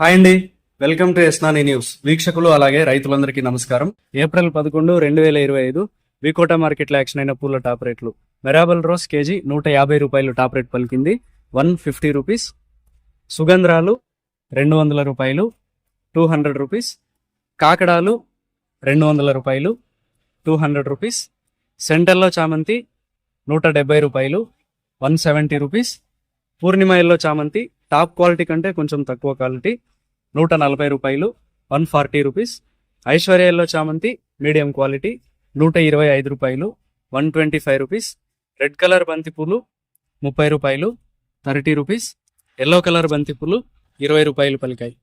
Hi అండి. Welcome to ఎస్నాని news. వీక్షకులు అలాగే రైతులందరికీ నమస్కారం. ఏప్రిల్ పదకొండు రెండు వేల ఇరవై ఐదు వికోట మార్కెట్లో యాక్షన్ అయిన పూల టాప్ రేట్లు. మెరాబల్ రోస్ కేజీ నూట యాభై రూపాయలు టాప్ రేట్ పలికింది. One fifty rupees. సుగంధ్రాలు రెండు వందల రూపాయలు టూ హండ్రెడ్ రూపీస్. కాకడాలు రెండు వందల రూపాయలు టూ హండ్రెడ్ రూపీస్. సెంటర్లో చామంతి నూట డెబ్బై రూపాయలు one seventy rupees. Purnima yellow చామంతి టాప్ క్వాలిటీ కంటే కొంచెం తక్కువ క్వాలిటీ నూట నలభై రూపాయలు వన్ ఫార్టీ రూపీస్. ఐశ్వర్యల్లో చామంతి మీడియం క్వాలిటీ నూట ఇరవై ఐదు రూపాయలు one twenty five rupees. Red colour బంతి పూలు ముప్పై రూపాయలు థర్టీ రూపీస్. ఎల్లో కలర్ బంతి పూలు ఇరవై రూపాయలు పలికాయి.